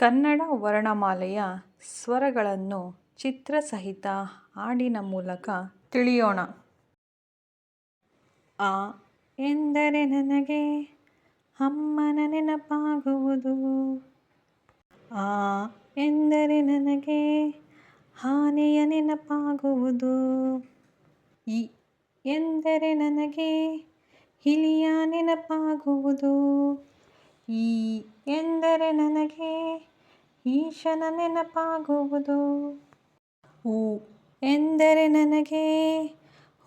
ಕನ್ನಡ ವರ್ಣಮಾಲೆಯ ಸ್ವರಗಳನ್ನು ಚಿತ್ರಸಹಿತ ಹಾಡಿನ ಮೂಲಕ ತಿಳಿಯೋಣ. ಆ ಎಂದರೆ ನನಗೆ ಅಮ್ಮನ ನೆನಪಾಗುವುದು. ಆ ಎಂದರೆ ನನಗೆ ಹಾನೆಯ ನೆನಪಾಗುವುದು. ಇ ಎಂದರೆ ನನಗೆ ಹಿಲಿಯ ನೆನಪಾಗುವುದು. ಈ ಎಂದರೆ ನನಗೆ ಈಶನ ನೆನಪಾಗುವುದು. ಹೂ ಎಂದರೆ ನನಗೆ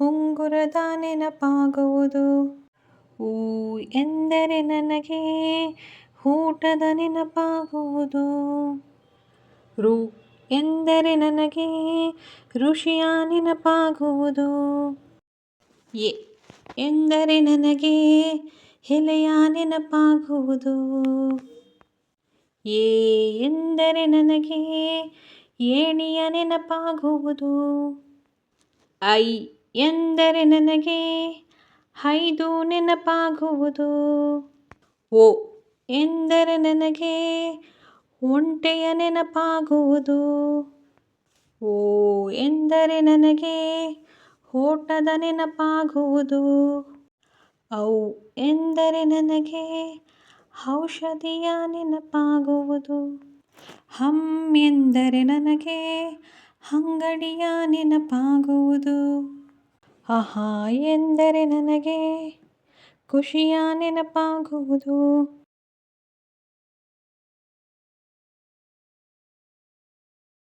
ಉಂಗುರದ ನೆನಪಾಗುವುದು. ಊ ಎಂದರೆ ನನಗೆ ಊಟದ ನೆನಪಾಗುವುದು. ರು ಎಂದರೆ ನನಗೆ ಋಷಿಯ ನೆನಪಾಗುವುದು. ಎ ಎಂದರೆ ನನಗೆ ಎಲೆಯ ನೆನಪಾಗುವುದು. ಎ ಎಂದರೆ ನನಗೆ ಏಣಿಯ ನೆನಪಾಗುವುದು? ಐ ಎಂದರೆ ನನಗೆ ಐದು ನೆನಪಾಗುವುದು. ಓ ಎಂದರೆ ನನಗೆ ಒಂಟೆಯ ನೆನಪಾಗುವುದು. ಓ ಎಂದರೆ ನನಗೆ ಓಟದ ನೆನಪಾಗುವುದು. ಔ ಎಂದರೆ ನನಗೆ ಔಷಧಿಯ ನೆನಪಾಗುವುದು. ಹಂ ಎಂದರೆ ನನಗೆ ಅಂಗಡಿಯ ನೆನಪಾಗುವುದು. ಅಹಾ ಎಂದರೆ ನನಗೆ ಖುಷಿಯ ನೆನಪಾಗುವುದು.